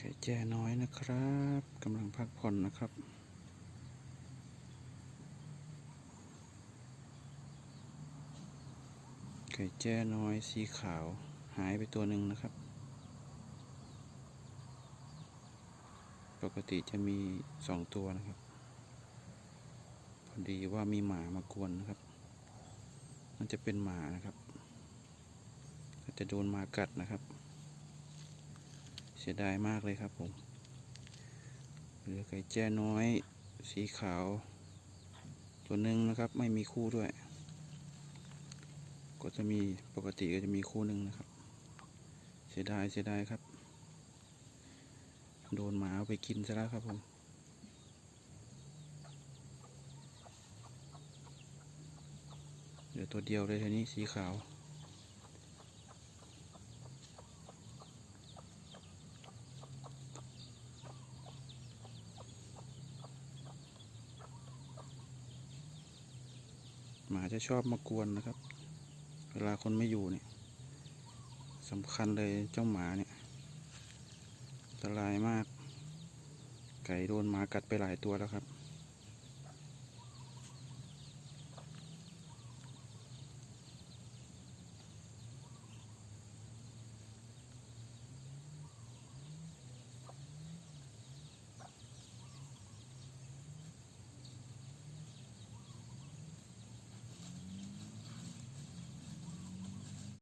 ไก่แจ้น้อยนะครับกำลังพักผ่อนนะครับไก่แจ้น้อยสีขาวหายไปตัวหนึ่งนะครับ ปกติจะมีสองตัวนะครับ พอดีว่ามีหมามากวนนะครับ มันจะเป็นหมานะครับอาจจะโดนหมากัดนะครับ สียดายมากเลยครับผม เหลือไก่แจ้น้อย สีขาว ตัวหนึ่งนะครับ ไม่มีคู่ด้วย ก็จะมีปกติก็จะมีคู่หนึ่งนะครับ เสียดายเสียดายครับ โดนหมาเอาไปกินซะแล้วครับผมเหลือตัวเดียวเลยทีนี้สีขาว หมาจะชอบมากวนนะครับ เวลาคนไม่อยู่เนี่ยสำคัญเลยเจ้าหมาเนี่ยอันตรายมาก ไก่โดนหมากัดไปหลายตัวแล้วครับ